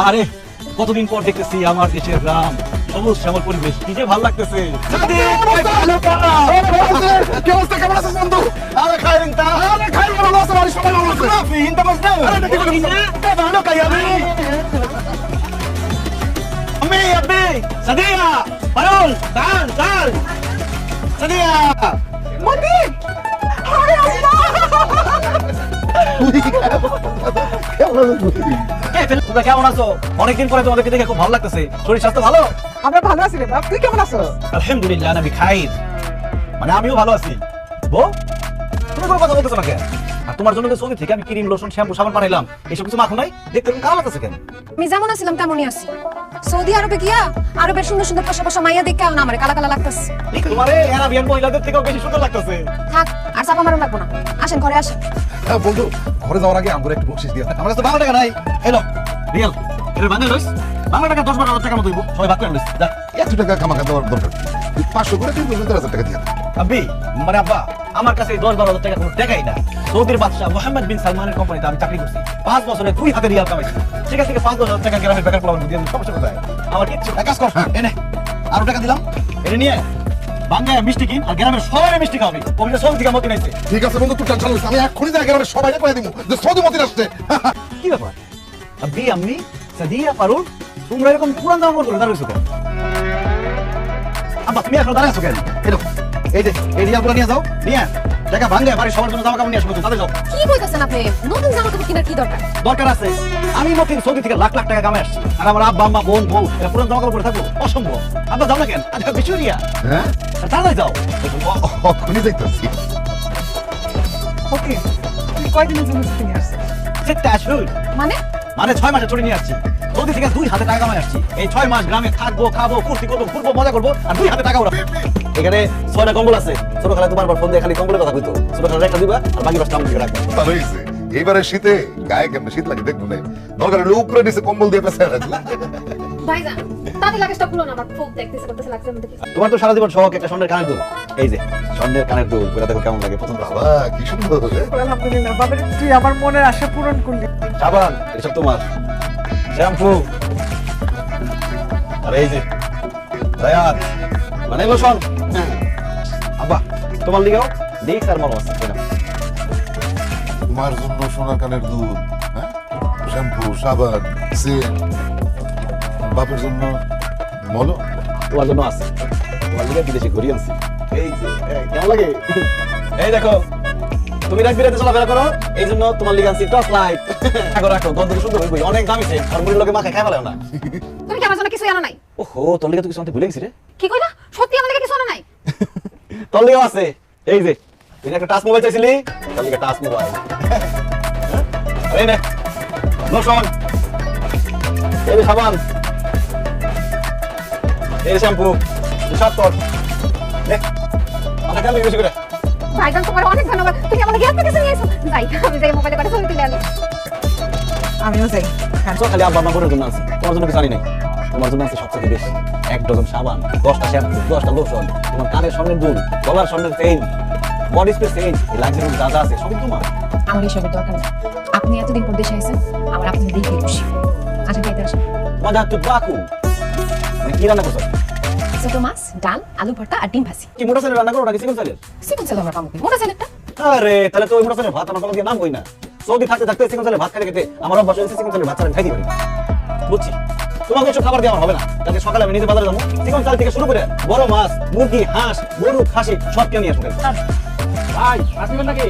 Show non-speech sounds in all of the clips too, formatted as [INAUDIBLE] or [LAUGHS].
আরে কতদিন পর দেখতেছি আমার দেশের গ্রাম। সবুজ শ্যামল পরিবেশ কি যে ভালো লাগতেছে। কি অবস্থা? কেমন আছিস বন্ধু? আরে খাইরেন তা। আরে খাই ভালো আছে বাড়ির সবাই ভালো আছে মাফি হিন্তা মাসদা আরে দেখি ভালো কাই আমি। সাদিয়া পারুল সাদিয়া। মতি আরে [LAUGHS] তোমরা কেমন আছো? অনেকদিন পরে তোমাদেরকে দেখে খুব ভালো লাগতেছে। শরীর স্বাস্থ্য ভালো? আমরা ভালো আছি রে বাপ তুই কেমন আছিস আলহামদুলিল্লাহ আমি মানে আমিও ভালো আছি। বউ তুমি কোনো কথা বলতেছো না কেন আর তোমার জন্য তো সৌদি থেকে আমি ক্রিম লোশন শ্যাম্পু সাবান পাঠাইলাম এসব কিছু মাখো নাই? দেখতে তুমি কালো লাগতেছে কেন? আমি যেমন আছিলাম তেমনই আছি। সৌদি আরবে গিয়া আরবের সুন্দর সুন্দর পাশা মাইয়া দেখে না আমার কালা কালা লাগতেছে। তোমার এই মহিলাদের থেকেও বেশি সুন্দর লাগতেছে। থাক আর চাপা মারুন লাগবো না। আসেন ঘরে আসেন। হ্যাঁ বন্ধু, ঘরে যাওয়ার আগে আমরা একটু বকশিস দিয়ে আমার কাছে বাংলা টাকা নাই। এলো রিয়াল এর বাংলা লইস? বাংলা টাকা দশ বারো হাজার টাকা মতো সবাই ভাগ করে লইস। যা এত টাকা কামাকা দেওয়ার দরকার। পাঁচশো করে তুই দুই হাজার টাকা দিয়ে। আব্বি মানে আব্বা, আমার কাছে দশ বারো হাজার টাকা কোনো টাকাই না সৌদির বাদশাহ মোহাম্মদ বিন সালমানের কোম্পানিতে আমি চাকরি করছি। পাঁচ বছরে দুই হাতে রিয়াল কামাইছি। ঠিক আছে, পাঁচ হাজার টাকা গ্রামের বেকার পোলাপান দিয়ে সমস্যা কোথায়? আমার কিচ্ছু কাজ কর এনে, আরও টাকা দিলাম। এটা নিয়ে বাংলায় মিষ্টি কিন আর গ্রামের সবাই মিষ্টি খাবে কবিতা সৌদি থেকে মতি নাইছে। ঠিক আছে বন্ধু তুই টেনশন আমি এক্ষুনি যাই গ্রামের সবাই কয়ে দিব যে সৌদি মতির আসছে। [LAUGHS] কি ব্যাপার? আব্বি আম্মি সাদিয়া পারুল তোমরা এরকম পুরান জামা পরে দাঁড়িয়েছো কেন? আব্বা তুমি এখন দাঁড়িয়ে আছো কেন? এই যে এই রিয়ালগুলো নিয়ে যাও নিয়ে টাকা বাড়ি সবার জন্য জামা কাপড় নিয়ে আসব তাদের যাও। কি বলতেছেন আপনি? নতুন জামা কাপড় কেনার কি দরকার? দরকার আছে আমি মতিন সৌদি থেকে লাখ লাখ টাকা কামাই আসছি। আর আমার আব্বা আম্মা বোন বউ এরা পুরান জামা কাপড় পরে থাকব অসম্ভব। আব্বা যাও না কেন? আচ্ছা বিশুরিয়া হ্যাঁ তাড়াতাড়ি যাও। যাইতেছি। ওকে তুই কয়দিনের জন্য ছুটি নিয়ে আসছিস? সেটা আসুন মানে? মানে ছয় মাসে ছুটি নিয়ে আসছি। সৌদি থেকে দুই হাতে টাকা কামাই আসছি। এই ছয় মাস গ্রামে থাকব খাব ফুর্তি করব ঘুরবো মজা করব আর দুই হাতে টাকা এখানে ছয়টা কম্বল আছে। ছোট খালা দুবার ফোন দিয়ে খালি কম্বলের কথা কইতো। ছোট খালা একটা দিবা আর বাকি দশটা আমি দিকে রাখব। এইবারে শীতে গায়ে কেমন শীত লাগে দেখব না দরকার হলে উপরে নিচে কম্বল দিয়ে পেছে রাখব ভাইজান তাতে লাগেজটা খুলো না আমার খুব দেখতেছে করতেছে লাগছে তোমার তো সারা জীবন শখ একটা স্বর্ণের কানের দুল। এই যে স্বর্ণের কানের দুল পুরো দেখো কেমন লাগে পছন্দ। বাবা কি সুন্দর। আলহামদুলিল্লাহ তুই আমার মনের আশা পূরণ করলি। সাবান এসব তোমার। শ্যাম্পু। আর এই যে দয়াত মানে লোশন। আব্বা তোমার লিগাও দেখ আর মনে আছে তোমার জন্য সোনার কানের দুধ হ্যাঁ? শ্যাম্পু সাবান সেন বাপের জন্য বলো। তোমার জন্য আছে। তোমার লিগে বিদেশে ঘুরি আনছি। এই যে কেমন লাগে? এই দেখো তুমি রাত বিরাতে চলাফেরা করো এই জন্য তোমার লিগে আনছি টর্চ লাইট। [LAUGHS] রাখো রাখো গন্ধ সুন্দর হইবই অনেক দামি সে আর মুড়ির লোকে মাখা খাই ফেলাও না। [LAUGHS] তুমি কি আমার জন্য কিছু জানো নাই? ওহো তোর লিগে তো কিছু আনতে ভুলে গেছি রে। কি কইলা? সত্যি আমার লাগে কিছু জানো নাই? [LAUGHS] তোর লিগেও আছে। এই যে তুই একটা টাচ মোবাইল চাইছিলি? তোর লিগে টাচ মোবাইল। এই নে লোশন এই যে সাবান। এই শ্যাম্পু। এই সব তোর। নে মাথা কেন বেশি করে। ভাইজান তোমার অনেক ধন্যবাদ। তুমি আমার লাগে এত কিছু নিয়েছো যাই আমি যাই মোবাইলে করে ছবি তুলে আনি আমিও যাই। হ্যাঁ সব খালি আব্বা আম্মা জন্য আছে। তোমার জন্য কিছু আনি নাই? তোমার জন্য আছে সবথেকে বেশি। এক ডজন সাবান দশটা শ্যাম্পু দশটা লোশন তোমার কানের স্বর্ণের দুল গলার স্বর্ণের চেইন বডি স্প্রে চেইন এই লাক্সারি যা যা আছে সবই তোমার। আমার এসবের দরকার নেই। আপনি এতদিন পর দেশে আইছেন আমার আপনি দেখে খুশি। আচ্ছা খাইতে আসেন। তোমার হাত তো বাকু কি রান্না করছ? ছোট মাছ ডাল আলু ভর্তা আর ডিম ভাজি। কি মোটা চালের রান্না করো নাকি সিকন চালের সিকুন ছিল আমার পামুকে মোটা ছেলেটা আরে তাহলে তো ওই মোটা চালের ভাত আমার কোনো দিয়ে নাম কই না। সৌদি থাকতে থাকতে সিকন চালের ভাত খেতে খেতে আমার অভ্যাস হয়েছে সিকন চালের ভাত ছাড়া খাইতে পারি বুঝছি? তোমাকে কিছু খাবার দেওয়া হবে না। তাহলে সকালে আমি নিজে বাজারে যাব। চিকন চাল থেকে শুরু করে বড় মাছ মুরগি হাঁস গরু খাসি সব কিনে নিয়ে আসব ভাই আসবেন নাকি?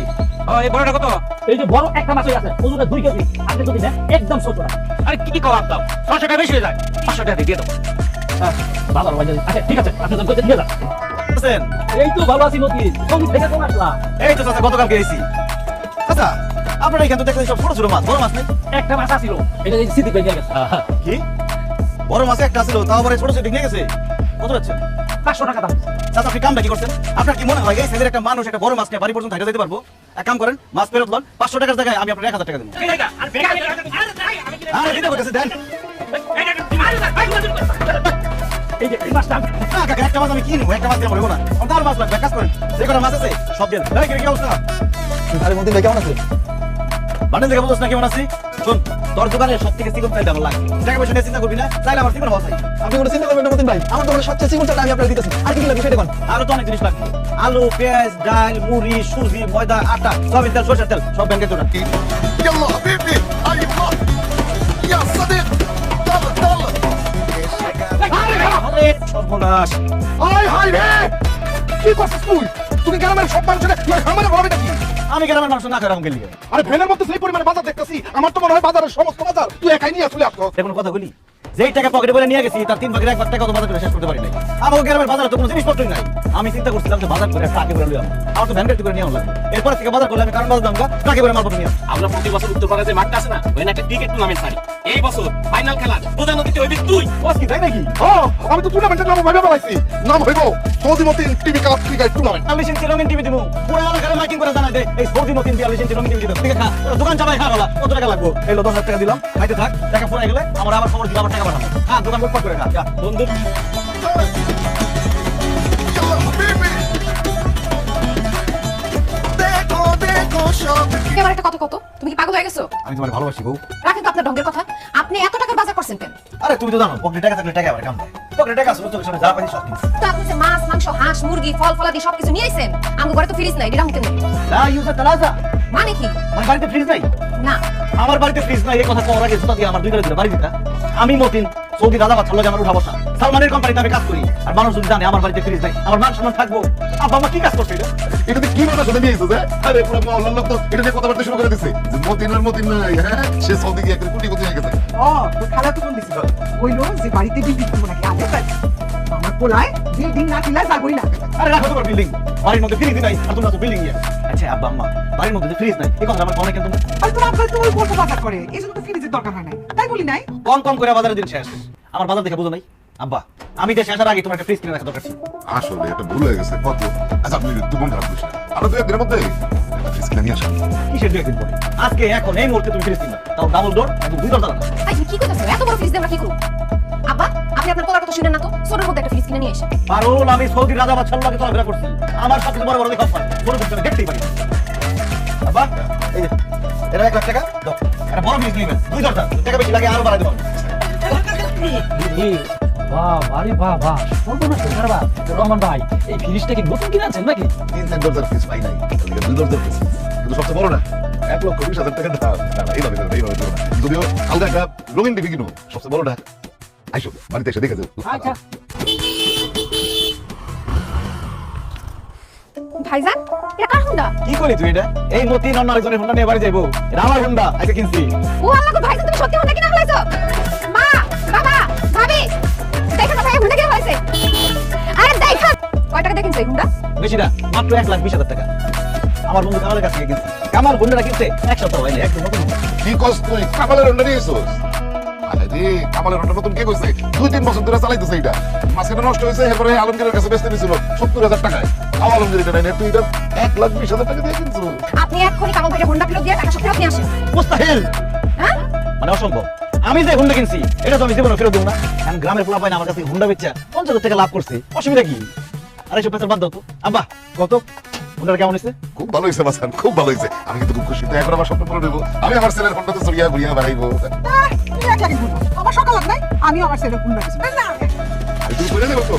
এই বড়টা কত? এই যে বড় একটা মাছই আছে ওজনটা দুই কেজি। আপনি যদি একদম টাকা আরে কি কম দাম ছশো টাকা বেশি হয়ে যায়। পাঁচশো টাকা দিয়ে দাও। আচ্ছা ঠিক আছে আপনি দাম করতে যান। এই তো ভালো আছি মতি তুমি থেকে কোন আসলা? এই তো চাচা গতকালকে এসেছি চাচা আপনারা এখানে তো দেখলেন সব ছোট ছোট মাছ বড় মাছ নেই? একটা মাছ আসিল এটা এই সিদ্ধি বেরিয়ে গেছে। কি? বড় মাছ একটা ছিল তাও আবার ছোট ছোট নিয়ে গেছে? কত যাচ্ছেন পাঁচশো টাকা দাম। চাচা আপনি কামটা কি করছেন? আপনার কি মনে হয় এই সাইজের একটা মানুষ একটা বড় মাছ নিয়ে বাড়ি পর্যন্ত হাইটা যেতে পারব? এক কাম করেন মাছ ফেরত লন পাঁচশো টাকার জায়গায় আমি আপনার এক হাজার টাকা দেবো। আরে দিতে দেন। চিন্তা করবি না চাইলে আমার চিন্তা করবেন না আমার সবচেয়ে সিগুন চাইলে আমি আপনাকে দিতেছি আর কি অনেক জিনিস লাগবে আলু পেঁয়াজ ডাল মুড়ি সুজি ময়দা আটা সব তেল সরষের তেল সব ব্যাংকে জোড়া সর্বনাশ। হায় রে! কি করছিস তুই? তুমি গ্রামের সব মানুষের আমার ঘরে আমি গ্রামের মানুষ না করে গেলি আরে ভ্যানের মধ্যে সেই পরিমাণে বাজার দেখতেছি। আমার তো মনে হয় বাজারের সমস্ত বাজার তুই একাই নিয়ে চলে আসলো এখন কথা বলি। যেই টাকা পকেটে বলে নিয়ে গেছি তার তিন ভাগের এক ভাগ টাকা তো বাজার করে শেষ করতে পারি নাই। আমার গ্রামের বাজারে তো কোনো জিনিসপত্রই নাই। আমি চিন্তা করছিলাম যে বাজার করে ট্রাকে করে লিয়াম আমার তো ভ্যান গাড়ি করে নিয়ে লাগবে এরপর থেকে বাজার করলে আমি কারণ বাজার দাম ট্রাকে করে মালপত্র নিয়ে আমরা প্রতি বছর উত্তরপাড়া যে মাঠটা আছে না ওখানে একটা ক্রিকেট টুর্নামেন্ট ছাড়ি এই বছর ফাইনাল খেলা প্রধান অতিথি হইবি তুই। কি তাই নাকি? ও আমি তো টুর্নামেন্টের নাম ভাবে বলাইছি। নাম হইব Saudi Matin TV cup cricket tournament আমি লিসেন্সি রঙিন টিভি দিব পুরো এলাকার মাইকিং করে জানাই দে এই সৌদি মতিন দিয়ে লিসেন্সি রঙিন টিভি দিব ঠিক আছে দোকান চালাই খা বলা কত টাকা লাগবে? এই লো দশ হাজার টাকা দিলাম। খাইতে থাক টাকা পড়ে গেলে আমার আবার খবর দিলাম আবার আমার কথা আপনি এত টাকার বাজার করছেন আপনি মাছ মাংস হাঁস মুরগি ফল ফলাদি সব কিছু নিয়ে আইছেন আমগো তো ফ্রিজ নাই মানে কি? আমার বাড়িতে ফ্রিজ নাই? না। আমার বাড়িতে ফ্রিজ নাই এই কথা কওয়ার আগে জুতা দিয়ে আমার দুই গালে বাড়ি দিতা। আমি মতিন সৌদি দাদা বাচ্চা লগে আমার উঠা বসা। সালমানের কোম্পানিতে আমি কাজ করি আর মানুষ যদি জানে আমার বাড়িতে ফ্রিজ নাই আমার মান সম্মান থাকব। আব্বা আমার কি কাজ করছে এটা? এটা কি কথা শুনে নিয়েছো যে আরে পুরো মহল্লার লোক তো এটা নিয়ে কথাবার্তা শুরু করে দিছে। যে মতিন আর মতিন নাই হ্যাঁ? সে সৌদি গিয়ে একটা কোটি কোটি হয়ে গেছে। ও তো খালা তো কোন দিছিল কইলো যে বাড়িতে বিল্ডিং দিব নাকি? আগে তাই। আমার পোলায় বিল্ডিং না দিলে যাবই না। আরে রাখো তোমার বিল্ডিং বাড়ির মধ্যে ফ্রিজ নাই আর তোমরা তো বিল্ডিং নিয়ে আচ্ছা আব্বা আম্মা বাড়ির মধ্যে ফ্রিজ নাই এই কথা আমার অনেক কিন্তু আর তোমার আব্বা তো ওই বড় বাজার করে এই জন্য তো ফ্রিজের দরকার হয় নাই। তাই বলি নাই? কম কম করে বাজারের দিন শেষ। আমার বাজার দেখে বুঝো নাই? আব্বা আমি দেশে আসার আগে তোমার একটা ফ্রিজ কিনে রাখা দরকার ছিল। আসলে এটা ভুল হয়ে গেছে কত? আচ্ছা আপনি একটু মন খারাপ আমরা তো একদিনের মধ্যে ফিস কিনে নিয়ে আসেন। কিসের দু একদিন পরে? আজকে এখন এই মুহূর্তে তুমি ফ্রিজ কিনবা তাও ডাবল ডোর একদম দুই দরজা রাখা। কি কইতাছো এত বড় ফ্রিজ আমরা কি করব? আব্বা আপনি আপনার পোলার কথা শুনেন না তো? ছোটর মধ্যে একটা ফ্রিজ কিনে নিয়ে এসে। পারুল আমি সৌদি রাজা বাচ্চার লাগে চলাফেরা করছি। আমার সাথে বড় বড় দেখা পাই ছোট ছোট দেখতেই পারি আব্বা এই যে এটা এক লাখ টাকা? দাও। এটা বড় ফ্রিজ নিবেন। দুই দরজা। টাকা বেশি লাগে আরও বাড়াই দেবো। বাহ আরে বাহ বাহ। সর্বনাশ সোনার বাহ। রহমান ভাই এই ফ্রিজটা কি নতুন কিনে আছেন নাকি? তিন চার দরজার ফিস পাই নাই। দুই দরজার ফিস কিন্তু সবচেয়ে বড় না এক লক্ষ বিশ হাজার টাকা দাম না না এইভাবে এইভাবে যদিও আলাদা একটা রঙিন টিভি কিনো সবচেয়ে বড় না। আইসো বাড়িতে এসে দেখে যাও। আচ্ছা। ভাইজান এটা কার হুন্ডা? কি করলি তুই এটা? এই মতি অন্য আরেকজনের হুন্ডা নিয়ে বাড়ি যাইবো। এটা আমার হুন্ডা আজকে কিনছি। ও আল্লাহ গো ভাইজান তুমি সত্যি হুন্ডা কিনা ফেলাইছো মা বাবা ভাবি দেখো না ভাই হুন্ডা কিনা ফেলাইছে আরে দেখো কয় টাকা দেখেন সেই হুন্ডা? বেশি না মাত্র এক লাখ বিশ হাজার টাকা। আমার বন্ধু কামালের কাছ থেকে কিনছি। কামাল হুন্ডাটা কিনছে এক সপ্তাহ হয়নি একদম নতুন। হুন্ডা। কি কস তুই? কামালের নিয়েছিস কামালের নতুন কে কইছে? দুই তিন বছর ধরে চালাইতেছে এটা মাঝখানে নষ্ট হয়েছে এরপরে আলমগীরের কাছে বেচতে নিয়েছিল সত্তর হাজার টাকায়। তাও আলমগীর এটা নেই তুই এটা এক লাখ বিশ হাজার টাকা দিয়ে কিনছো আপনি এক্ষুনি কামাল ভাইকে হুন্ডা ফেরত দিয়ে টাকা সব ফেরত নিয়ে আসেন। মুস্তাহিল! হ্যাঁ? মানে অসম্ভব। আমি যে হুন্ডা কিনছি এটা তো আমি জীবনে ফেরত দেবো না। এখন গ্রামের পোলা পাইনা আমার কাছে হুন্ডা বেচা পঞ্চাশ টাকা লাভ করছে। অসুবিধা কি? আরে সব বাদ দাও তো। আব্বা কত? কেমন হয়েছে খুব ভালো হয়েছে মাসান খুব ভালো হয়েছে আমি কিন্তু খুব খুশি তো এখন আমার স্বপ্ন পূরণ হইব আমি আমার ছেলের ফোনটাতে চড়িয়া ঘুরিয়া বেড়াইবো আমার সকাল নাই আমি আমার ছেলে হুন্ডা কিছু তুমি করে দেবো তো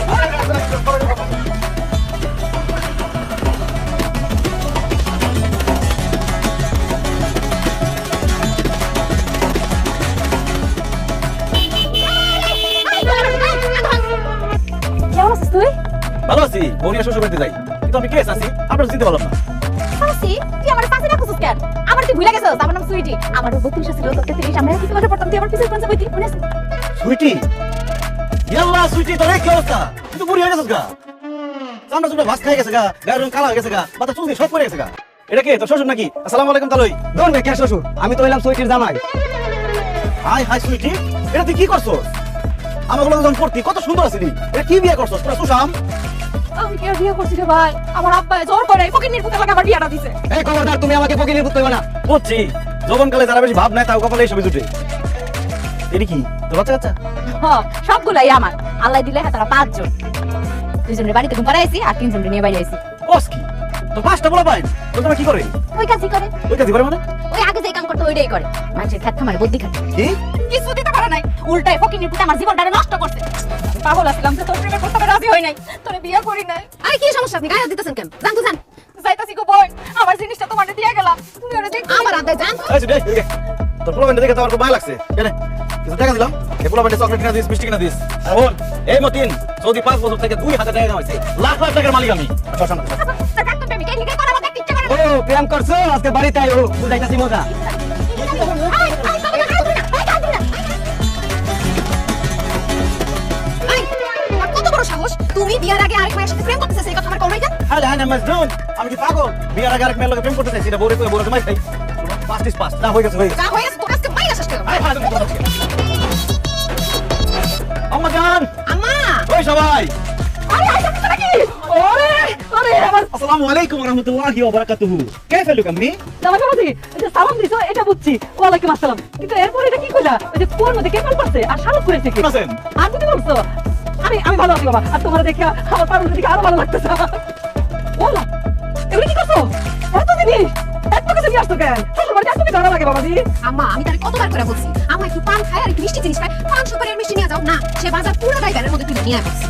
কেমন আছিস তুই ভালো আছি বনিয়া শ্বশুর বাড়িতে যাই কিন্তু আমি আছি আপনার চিনতে পারলাম না। সাসি তুই আমার সাসি না খুঁজছিস কেন আমার তুই ভুলে গেছিস আমার নাম সুইটি। আমার ছিল তোর কি পড়তাম তুই আমার কোন বইতি মনে আছে? সুইটি? ইয়াল্লা সুইটি তোর কি অবস্থা? তুই তো বুড়ি হয়ে গেছিস গা। চামড়া চুমড়া ভাস খাই গেছে গা গায়ের রং কালা হয়ে গেছে গা মাথা চুল দিয়ে সব পড়ে গেছে গা। এটা কে তোর শ্বশুর নাকি? আসসালামু আলাইকুম তালই। ধরুন কে শ্বশুর? আমি তো হইলাম সুইটির জামাই। হাই হাই সুইটি এটা তুই কি করছস? আমার যখন পড়তি কত সুন্দর আছিলি এটা কি বিয়ে করছস? পুরা সুশাম? আমি কি বিয়ে করছি রে ভাই? আমার আব্বা জোর করে ফকির নির্পুতে লাগে আমার বিয়াটা দিছে। এই খবরদার তুমি আমাকে ফকির নির্বুত করবে না। বুঝছি। যৌবনকালে যারা বেশি ভাব নাই তাও কপালে এইসবই জুটে। এটা কি? তোর বাচ্চা কাচ্চা? হ সবগুলাই আমার। আল্লাহ দিলে হ্যাঁ তারা পাঁচজন। দুজনের বাড়িতে ঘুম পাড়াইছি আর তিনজনের নিয়ে বাইরে আইছি। বস কি? তোর পাঁচটা বলা পাই তোর তোমার কি করে? ওই কাজই করে। ওই কাজ করে মানে? ওই আগে যে কাম করতে ওইটাই করে। মানুষের খ্যাত খামারে বুদ্ধি খাটে। কি? কিছু দিতে পারে নাই। উল্টায় ফকিনির পুতে আমার জীবনটা নষ্ট করছে। পাগল আসলাম যে তোর প্রেমে করতে রাজি হই নাই তোরে বিয়ে করি নাই। আরে কি সমস্যা আপনি? গায়ে দিতেছেন কেন? জান তো জান। যাইতাছি গো বোন আমার জিনিসটা তোমারে দিয়ে গেলাম। তুমি ওরে দেখ আমার আদায় জান। তোর পোলাপানটা দেখে তো আমার খুব ভালো লাগছে। এনে, কিছু টাকা দিলাম? এই পোলাপানটা চকলেট কিনা দিস মিষ্টি কিনা দিস। বোন এই মতিন সৌদি পাঁচ বছর থেকে দুই হাজার টাকা কামাইছে লাখ লাখ টাকার মালিক আমি। আচ্ছা, ও প্রেম করছ? আজকে বাড়িতে আইও বুঝাইতাছি মজা। তুমি বিয়ার আগে আরেক মায়ের সাথে প্রেম করতেছিস এই কথা আমার কোনোই জান আরে হ্যাঁ মাজনুন আমি কি পাগল? বিয়ার আগে আরেক মেয়ের লগে প্রেম করতে চাইছি এটা বউরে কই বউরে জমাই খাই। পাঁচ টিস পাঁচ না হয়ে গেছে গেছে। যা হয়ে গেছে তোর আজকে তুমি কথা বলছো কেন? আম্মা জান! আম্মা! ওই সবাই! আরে আইসা নাকি ওরে ওরে আমার আসসালামু আলাইকুম ওয়া রাহমাতুল্লাহি ওয়া বারাকাতুহু কেমন লুক আম্মি জামাই বাবাজি যে সালাম দিছো এটা বুঝছি। ওয়ালাইকুম আসসালাম। কিন্তু এরপর এটা কি কইলা? ওই যে কোন মধ্যে কেমন করছে আর শালক করেছে কি আছেন আর তুমি বলছো আমি আমি ভালো আছি বাবা। আর তোমার দেখে আমার পারুল দিকে আরও ভালো লাগতেছে। ওলা এগুলো কি করছ? এত জিনিস এত কিছু নিয়ে আসছো কেন? শ্বশুর বাড়িতে এত কিছু আনা লাগে বাবাজি। আম্মা আমি তারে কতবার করে বলছি আম্মা একটু পান খায় আর একটু মিষ্টি জিনিস খায়? পান সুপারি আর মিষ্টি নিয়ে যাও। না সে বাজার পুরো ড্রাইভারের মধ্যে তুলে নিয়ে আসছে।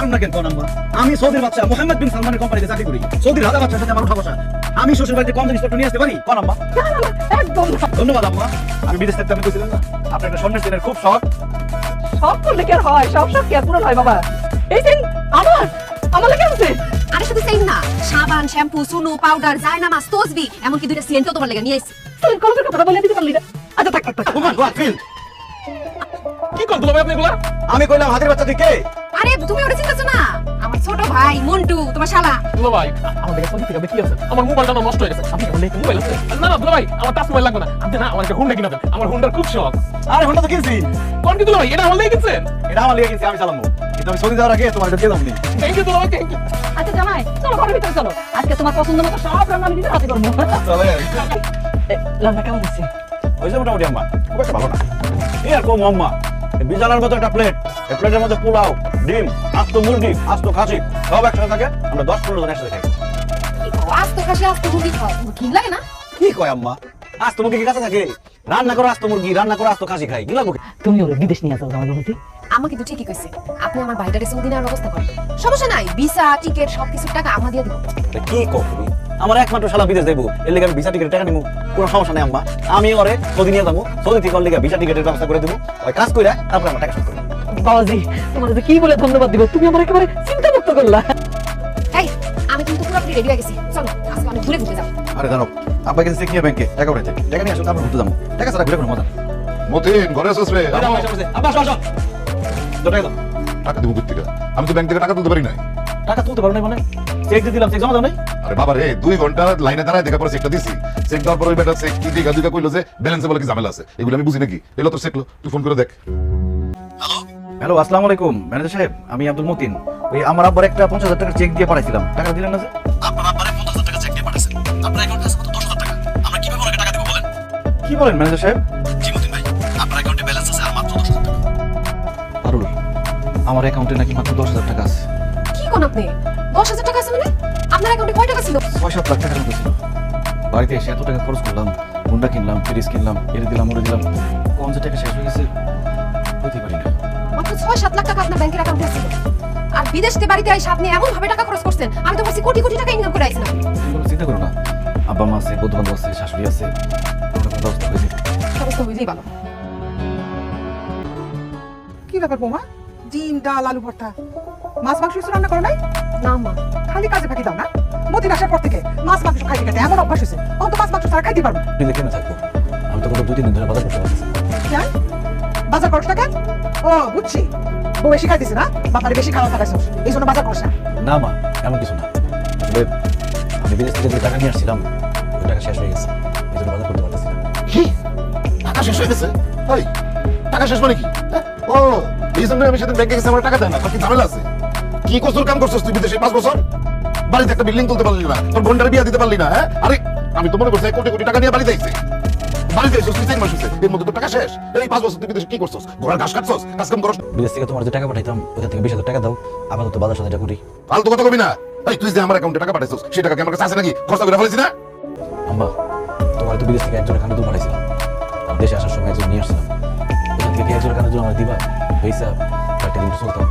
আমরা কেন কোন আম্মা? আমি সৌদির বাচ্চা মোহাম্মদ বিন সালমানের কোম্পানিতে চাকরি করি। সৌদির রাজা বাচ্চার সাথে আমার উঠা বসা। আমি শ্বশুর বাড়িতে কম জিনিসপত্র নিয়ে আসতে পারি? কোন আম্মা? একদম ধন্যবাদ আম্মা। আমি বিদেশ থাকতে আমি কইছিলাম না আপনার একটা স্বর্ণের চেনের খুব শখ। সব করলে কি আর হয় সব সব কি আর পূরণ হয় বাবা? এই দিন আমার আমার লেগে আছে। আরে শুধু সেম না সাবান শ্যাম্পু সুনু পাউডার জায়নামাজ তসবি এমনকি দুইটা সেন্টও তোমার লেগে নিয়ে এসেছি। তুই কলমের কথা বলে দিতে পারলি না। আচ্ছা থাক থাক থাক। কি করতো আপনি এগুলা? আমি কইলাম হাতের বাচ্চা তুই কে? আরে তুমি ওটা চিন্তাছো না? আমার ছোট ভাই মন্টু তোমার শালা। দুলা ভাই আমার দেখে ফোন থেকে কি আছে। আমার মোবাইলটা না নষ্ট হয়ে গেছে। আপনি বললে মোবাইল আছে। না না দুলা ভাই আমার টাচ মোবাইল লাগবে না। আপনি না আমার একটা হুন্ডা কিনা দেন। আমার হুন্ডার খুব শখ। আরে হোন্ডা তো কিনছি। কোন কি দুলা ভাই? এটা হলেই গেছেন এটা আমার লিয়ে কিনছি আমি চালাবো কিন্তু আমি সৌদি যাওয়ার আগে তোমার এটা দিয়ে দাম নি। থ্যাংক ইউ দুলা ভাই থ্যাংক ইউ আচ্ছা জামাই চলো ঘরের ভিতরে চলো। আজকে তোমার পছন্দ মতো সব রান্না আমি দিতে হাতে করব। চলে। রান্না কেমন হচ্ছে ওই যে মোটামুটি আম্মা। খুব একটা ভালো না। এই আর কম আম্মা। এই বিজানার মতো একটা প্লেট এই প্লেটের মধ্যে পোলাও। ডিম আস্ত মুরগি আস্ত খাসি সব একসাথে থাকে আমরা দশ পনেরো জন একসাথে খাই। আস্ত খাসি আস্ত মুরগি খাও? ঘিন লাগে না? কি কয় আম্মা? আস্ত মুরগি কি কাছে থাকে? রান্না করে আস্ত মুরগি রান্না করে আস্ত খাসি খাই কি লাগবে তুমি ওরা বিদেশ নিয়ে যাও জামাই বাবাজি আমাকে কিন্তু ঠিকই কইছে আপনি আমার বাইটারে সৌদি নেওয়ার ব্যবস্থা করেন। সমস্যা নাই ভিসা টিকেট সব কিছুর টাকা আমা দিয়ে দেবো। তা কি কও তুমি? আমার একমাত্র শালা বিদেশ যাইবো এর লেগে আমি ভিসা টিকেটের টাকা নিবো কোনো সমস্যা নাই আম্মা। আমি ওরে সৌদি নিয়ে যাব সৌদি থেকে ওর লেগে ভিসা টিকেটের ব্যবস্থা করে দেবো। ওই কাজ কইরা তারপরে আমার টাকা শোধ করব বাবাজি তোমার যে কি বলে ধন্যবাদ দিব? তুমি আমার একেবারে চিন্তা মুক্ত করলা। এই আমি কিন্তু পুরোপুরি রেডি হয়ে গেছি। চলো আজকে অনেক দূরে ঘুরতে যাব। আরে জানো আব্বা কিন্তু চেকিয়ে ব্যাংকে টাকা উঠেছে টাকা নিয়ে আসো তারপর ঘুরতে যাব। টাকা ছাড়া ঘুরে কোনো মজা। মতিন ঘরে আসছিস রে? আব্বা, আসো, আসো, আসো। টাকা দিব কোথা আমি তো ব্যাংক থেকে টাকা তুলতে পারি নাই। টাকা তুলতে পারো নাই মানে? চেক দিয়ে দিলাম চেক জমা দাও নাই? আরে বাবা রে দুই ঘণ্টা লাইনে দাঁড়ায় দেখা পরে চেকটা দিছি। চেক দেওয়ার পরে বেটা চেক কি দিঘা দুইটা কইলো যে ব্যালেন্সে বলে কি ঝামেলা আছে। এগুলো আমি বুঝি নাকি? এলো তোর চেকলো তুই ফোন করে দেখ। হ্যালো আসসালামু আলাইকুম ম্যানেজার সাহেব আমি আব্দুল মতিন। ওই আমার আব্বার একটা পঞ্চাশ হাজার টাকা চেক দিয়ে পাঠাইছিলাম। টাকা দিলেন না যে? আপনার আব্বারে পঞ্চাশ হাজার টাকা চেক দিয়ে পাঠাইছেন। আপনার অ্যাকাউন্টে আছে দশ হাজার টাকা। আমরা কীভাবে ওনাকে টাকা দেবো বলেন? কি বলেন ম্যানেজার সাহেব? জি মতিন ভাই আপনার অ্যাকাউন্টে ব্যালেন্স আছে আর মাত্র দশ হাজার টাকা। আরুল আমার অ্যাকাউন্টে নাকি মাত্র দশ হাজার টাকা আছে। কি কোন আপনি? দশ হাজার টাকা আছে মানে? আপনার অ্যাকাউন্টে কয় টাকা ছিল? ছয় সাত লাখ টাকার মতো ছিল। বাড়িতে এসে এত টাকা খরচ করলাম হুন্ডা কিনলাম ফ্রিজ কিনলাম এর দিলাম ওরে দিলাম কোন যে টাকা শেষ হয়ে গেছে। টাকা আপনার ব্যাংকের অ্যাকাউন্টে ছিল। আর বিদেশ থেকে বাড়িতে এসে আপনি এমন ভাবে টাকা খরচ করছেন আমি তো ভাবছি কোটি কোটি টাকা ইনকাম করে আইছিলাম। চিন্তা করো না। আব্বা মা আছে বন্ধু বান্ধব আছে শাশুড়ি আছে কোনো কোনো ব্যবস্থা ভালো। কি ব্যাপার বৌমা? ডিম ডাল আলু ভর্তা। মাছ মাংস কিছু রান্না করো নাই? না মা। খালি কাজে ফাঁকি দাও না। মতিন আসার পর থেকে মাছ মাংস খাইতে খাইতে এমন অভ্যাস হয়েছে। অন তো মাছ মাংস ছাড়া খাইতে পারব। তুমি দেখে থাকব আমি তো গত দুই তিন দিন ধরে বাজার করতে। কেন? বাজার করছ কেন? ও বুঝছি। বউ বেশি খাইতেছে না? বাপারে বেশি খাওয়া এই জন্য বাজার করছ না। মা এমন কিছু না। আসলে আমি বিদেশ থেকে যে টাকা নিয়ে আসছিলাম ওই টাকা শেষ হয়ে গেছে। এই জন্য বাজার করতে পারতেছি কি? টাকা শেষ হয়ে গেছে? ওই টাকা শেষ মানে কি? হ্যাঁ? ও এই জন্য আমি সেদিন ব্যাংকে গেছি আমার টাকা দেয় না। কি ঝামেলা আছে? কি কসুর কাম করছিস তুই বিদেশে? পাঁচ বছর? বাড়িতে একটা বিল্ডিং তুলতে পারলি না। তোর বোনটার বিয়া দিতে পারলি না হ্যাঁ? আরে আমি তো মনে করছি কোটি কোটি টাকা নিয়ে বাড়িতে আইছি। টাকা শেষ। এই পাঁচ বছর তুই কি করছিস? ঘোড়ার ঘাস কাটছস? কাজ কাম করছ বিদেশ থেকে তোমার যে টাকা পাঠাইতাম ওখান থেকে বিশ হাজার টাকা দাও। আপাতত বাজার সাথে করি। ফালতু কথা কবি না। এই তুই যে আমার অ্যাকাউন্টে টাকা পাঠাইছিস সেই টাকা কি আমার কাছে আছে নাকি? খরচা করে ফেলেছি না? আম্মা তোমার তোমার তো বিদেশ থেকে একজনের কানে দুল পাঠাইছিলাম। দেশে আসার সময় একজন নিয়ে আসছিলাম। এখান থেকে কি একজনের কানে দুল আমার দিবা? পয়সা কয়েকটা দিন চলতাম।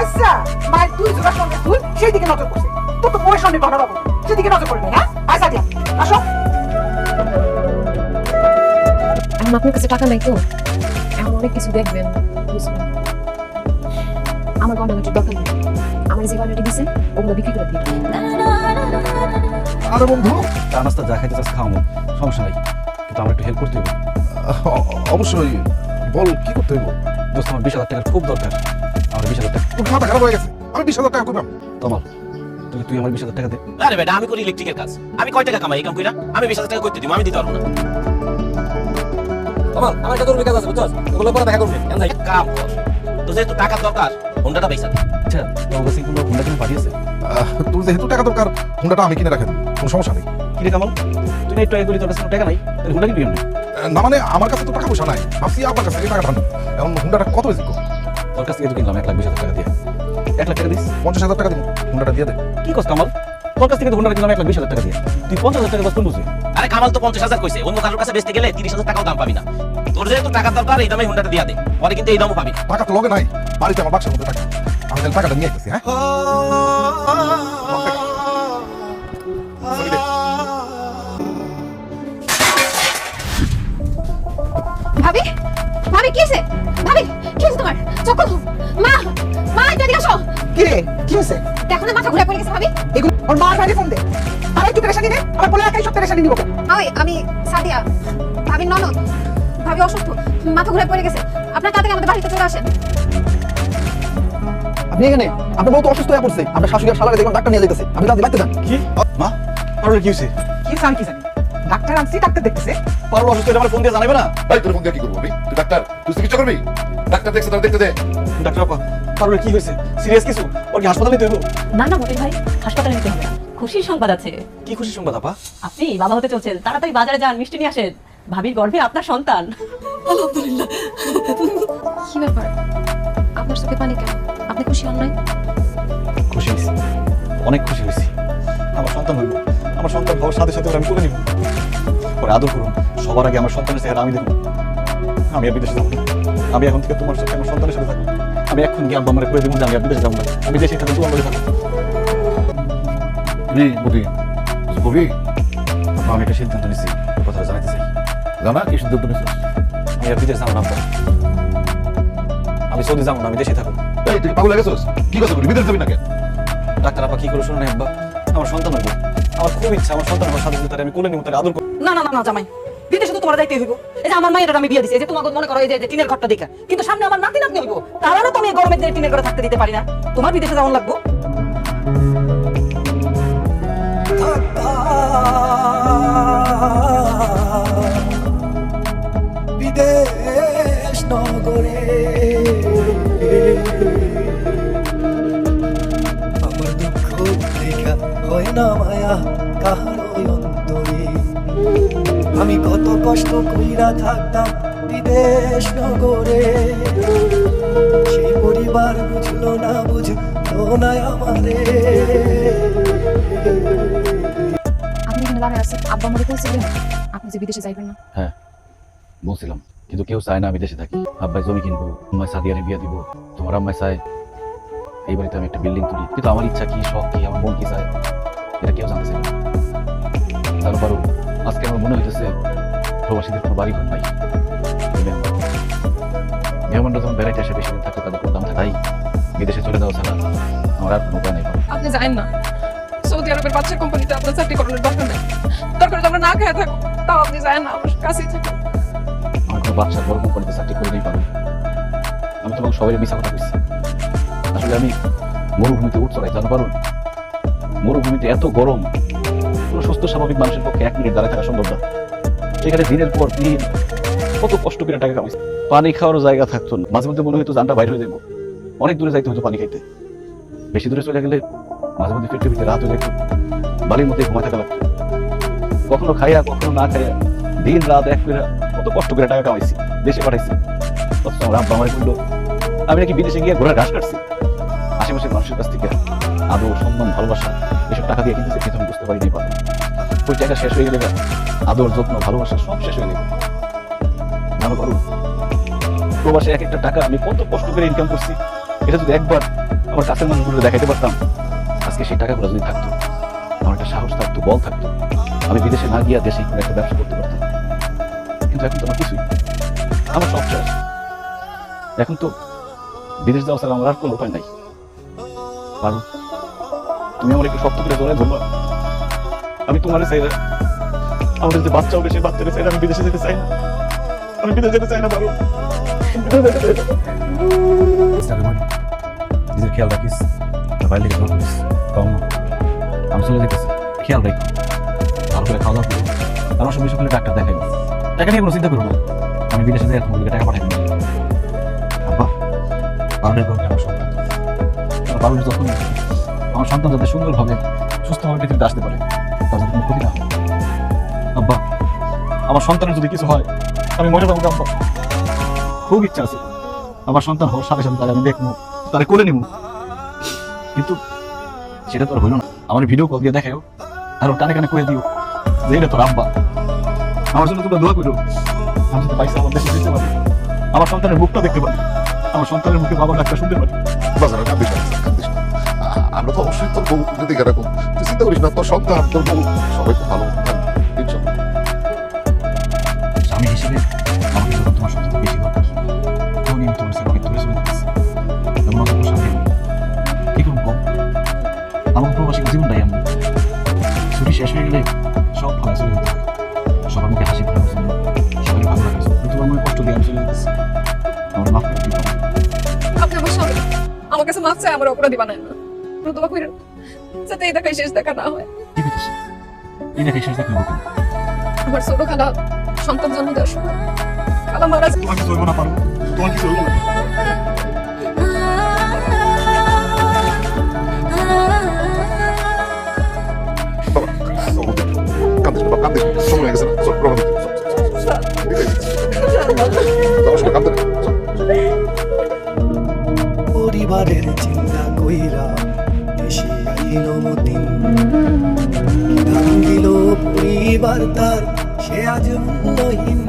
আচ্ছা মায়ের তুই জোড়া তুই সেই নজর করছে। তোর তো সেদিকে নজর করবে হ্যাঁ? সাদিয়া আসো। আপনার কাছে টাকা নাই তো। এখন অনেক কিছু দেখবেন বুঝবেন আমার গন্ডাগাটির দরকার নেই। আমার যে গন্ডাটি দিছে ওগুলো বিক্রি করে দিই আরে বন্ধু চা নাস্তা যা খাইতে চাস খাওয়াবো সমস্যা নাই। কিন্তু আমার একটু হেল্প করতে হবে অবশ্যই। বল কি করতে হইব? দোস্ত আমার বিশ হাজার টাকার খুব দরকার। আমার বিশ হাজার টাকা তোর মাথা খারাপ হয়ে গেছে। আমি বিশ হাজার টাকা করলাম তোমার তুই তুই আমার বিশ হাজার টাকা দে। আরে বেটা আমি করি ইলেকট্রিকের কাজ। আমি কয় টাকা কামাই এই কাম কইরা? আমি বিশ হাজার টাকা করতে দিব আমি দিতে পারব না। আমার আমার একটা জরুরি কাজ আছে বুঝছস ওগুলো পরে দেখা করবে। কেন এক কাম তো যেহেতু টাকার দরকার হোন্ডাটা পয়সা আচ্ছা তোর কাছে কোনো হুন্ডা কিনে পাঠিয়েছে তোর যেহেতু টাকা দরকার হুন্ডাটা আমি কিনে রাখেন। কোনো সমস্যা নেই। কি রে কামাল? তুই না একটু আগে বলি তোর কাছে টাকা নাই তাহলে হুন্ডা কিনবি কেমনে? না মানে আমার কাছে তো টাকা পয়সা নাই। ভাবছি আপনার কাছে এই টাকাটা এখন হুন্ডাটা কত বেশি তোর কাছ থেকে তো কিনলাম এক লাখ বিশ হাজার টাকা দিয়ে। এক লাখ টাকা দিস। পঞ্চাশ হাজার টাকা দিন হুন্ডাটা দিয়ে দে। কি কস কামাল? তোর কাছ থেকে তো হুন্ডা কিনলাম এক লাখ বিশ হাজার টাকা দিয়ে। তুই পঞ্চাশ হাজার টাকা কষ্ট বুঝে আরে কামাল তো পঞ্চাশ হাজার কইছে অন্য কারোর কাছে বেচতে গেলে তিরিশ হাজার টাকাও দাম পাবি না। তোর যেহেতু টাকার দরকার এই দামে হোন্ডাটা দিয়া দে পরে কিন্তু এই দামও পাবি না। টাকা তো লগে নাই বাড়িতে আমার বাক্সের মধ্যে টাকা আমি তাহলে টাকাটা নিয়ে আসতেছি হ্যাঁ? ভাবি ভাবি কি হয়েছে ভাবি কি হয়েছে তোমার? চক্কর মা মা এদিকে আসো। কি? রে কি হয়েছে দেখো না মাথা ঘুরে পড়ে গেছে ভাবি। এগুলো ওর বাইরে ফোন দে। আর একটু দে আমার বলে একাই সব পেরেশানি নিব ওই আমি সাদিয়া। ভাবি ননদ। ভাবি অসুস্থ। মাথা ঘুরে পড়ে গেছে। আপনার তাড়াতাড়ি আমাদের বাড়িতে চলে আসেন। আপনি এখানে? আপনার বউ তো অসুস্থ হয়ে পড়ছে। আপনার শাশুড়ি আর শালাকে দেখুন ডাক্তার নিয়ে যেতেছে আপনি তাদের বাড়তে যান। কি? মা আর কি হয়েছে কি জানি কি জানি? ডাক্তার আনছি ডাক্তার দেখতেছে। পারল অসুস্থ হলে আমার ফোন দিয়ে জানাবে না? এই তোর ফোন দিয়ে কি করব আমি? তুই ডাক্তার তুই চিকিৎসা করবি? ডাক্তার দেখছে তার দেখতে দে। ডাক্তার আপা পারল কি হয়েছে? সিরিয়াস কিছু? ওর কি হাসপাতালে হইব না না মতিন ভাই হাসপাতালে নিতে হবে। খুশির সংবাদ আছে। কি খুশি সংবাদ আপা? আপনি বাবা হতে চলছেন তাড়াতাড়ি বাজারে যান মিষ্টি নিয়ে আসেন। ভাবির গর্ভে আপনার সন্তান। কি ব্যাপার? আপনার চোখে পানি কেন? আপনি খুশি হন নাই? খুশি হয়েছি। অনেক খুশি হয়েছি। আমার সন্তান হইব আমার সন্তান হওয়ার সাথে সাথে আমি তুলে নিব। ওরা আদর করুন। সবার আগে আমার সন্তানের চেহারা আমি দেখব। আমি আর বিদেশে যাব আমি এখন থেকে তোমার সাথে আমার সন্তানের সাথে থাকব। আমি এখন গিয়ে আব্বা আমার করে দেবো যে আমি আর বিদেশে যাব না। আমি দেশে থাকব তোমার থাকব। রে বুদ্ধি আমি একটা সিদ্ধান্ত নিচ্ছি কথাটা জানাতে চাই। জানা কি সিদ্ধান্ত নিছিস আমি আর বিদেশে যাব না আমি সৌদি যাব না আমি দেশে থাকব। এই তুই পাগল লাগেছিস কি কথা বলি বিদেশ যাবি না কেন ডাক্তার আপা কি করে শুনে আব্বা? আমার সন্তান আমার খুব ইচ্ছা আমার সন্তান আমার সাথে আমি কোলে নিব তারে আদর করব। না না না না জামাই। তোমার আমার মায়ের আমি বিয়ে যে মনে করো যে টিনের ঘরটা কিন্তু সামনে আমার হইব। তাহলে তো আমি গরমের দিনে টিনের ঘরে থাকতে দিতে পারি না। তোমার বিদেশে যেমন লাগবো। বুঝলো আমারে। আপনি এখানে দাঁড়ায় আছেন আব্বা মরে বলছিলেন আপনি যে বিদেশে যাইবেন না। হ্যাঁ বলছিলাম। কিন্তু কেউ চায় না আমি দেশে থাকি। আব্বাই জমি কিনবো আম্মায় সাদিয়ারে বিয়ে দিব। তোমার আম্মায় চায় এই বাড়িতে আমি একটা বিল্ডিং তুলি। কিন্তু আমার ইচ্ছা কি শখ কি আমার বোন কি চায় এটা কেউ জানতে না। আজকে আমার মনে হইতেছে প্রবাসীদের কোনো বাড়ি ঘর নাই মেহমানরা যখন বেড়াইতে আসে আমার আর কোনো উপায় নেই আপনি জানেন না সৌদি আরবের বাচ্চা কোম্পানিতে আপনার চাকরি করানোর দরকার নেই। দরকার আমরা না খেয়ে থাকো তাও আপনি জানেন না আমার কাছেই থাকুন আমি কোনো বাচ্চার বড় কোম্পানিতে চাকরি করে নেই আমি তোমাকে সবাই মিশা কথা বলছি আসলে আমি মরুভূমিতে উঠ চড়াই জানো পারুন মরুভূমিতে এত গরম কোনো সুস্থ স্বাভাবিক মানুষের পক্ষে এক মিনিট দাঁড়িয়ে থাকা সম্ভব না। সেখানে দিনের পর দিন কত কষ্ট করে টাকা কামাইছি। পানি খাওয়ার জায়গা থাকতো না। মাঝে মধ্যে মনে হতো জানটা বাইরে হয়ে যাব অনেক দূরে যাইতে হতো পানি খাইতে। বেশি দূরে চলে গেলে মাঝে মধ্যে ফিরতে ফিরতে রাত হয়ে যেত বাড়ির মধ্যে ঘুমায় থাকা লাগতো। কখনো খাইয়া, কখনো না খাইয়া দিন রাত এক করে কত কষ্ট করে টাকা কামাইছি, দেশে পাঠাইছি। অথচ আমার আব্বা আমি নাকি বিদেশে গিয়ে ঘোড়া ঘাস কাটছি। আশেপাশের মানুষের কাছ থেকে আদর, সম্মান, ভালোবাসা এসব টাকা দিয়ে কিনতেছে কিন্তু বুঝতে পারিনি পারব ওই টাকা শেষ হয়ে গেলে আদর, যত্ন, ভালোবাসা সব শেষ হয়ে যাবে না পারো প্রবাসে এক একটা টাকা আমি কত কষ্ট করে ইনকাম করছি, এটা যদি একবার আমার কাছের মানুষগুলো দেখাইতে পারতাম, আজকে সেই টাকাগুলো যদি থাকতো। আমার একটা সাহস থাকতো, বল থাকতো। আমি বিদেশে না গিয়ে দেশে একটা ব্যবসা করতে পারতাম। কিন্তু এখন তো আমার কিছুই আমার সব শেষ এখন তো বিদেশ যাওয়া ছাড়া আমার আর কোনো উপায় নাই। পারো তুমি আমার একটু শক্ত করে ধরে ধরবা। আমি তোমার চাই না। আমাদের যে বাচ্চা হবে সেই বাচ্চাকে চাই আমি বিদেশে যেতে চাই না। আমি বিদেশে যেতে চাই না পারো নিজের খেয়াল রাখিস বাইরে থেকে ধরা করিস কম আমি চলে যেতেছি খেয়াল রাখি ভালো করে খাওয়া দাওয়া আর অসুখ বিসুখ হলে ডাক্তার দেখাই টাকা নিয়ে কোনো চিন্তা করব আমি বিদেশে যাই তোমার টাকা পাঠাই আমার সন্তান আমার। আমার যাতে সুন্দরভাবে সুস্থভাবে পৃথিবীতে আসতে পারে তার যাতে কোনো ক্ষতি না আব্বা আমার সন্তানের যদি কিছু হয় আমি যাব আব্বা খুব ইচ্ছা আছে আমার সন্তান হওয়ার সাথে সাথে আমি দেখব তারে কোলে নিব। কিন্তু সেটা তো আর হইল না। আমার ভিডিও কল দিয়ে দেখাও আর কানে কানে কয়ে দিও যে এটা তোর আব্বা। আমার জন্য তোমরা দোয়া করো আমি যদি পয়সা আমার দেশে যেতে পারি। আমার সন্তানের মুখটা দেখতে পারি। আমার সন্তানের মুখে বাবার ডাক্তার শুনতে পারি। বাজারে আমরা তো অবশ্যই তোর বউ যদি এরকম। তুই চিন্তা করিস না, তোর সন্তান, তোর বউ। সবাই খুব ভালো। আমার অপরাধী বানায় না। করেন যাতে এই দেখাই শেষ দেখা না হয়। এই দেখে শেষ বলব আমার ছোট খালা সন্তান জন্ম দেওয়ার সময় খালা মারা যায়। তোমার কিছু না পারো তোমার কিছু না। পরিবারের চিন্তা কইরা এসে আইল মতিন দিল পরিবার তার সে আজ মূল্যহীন।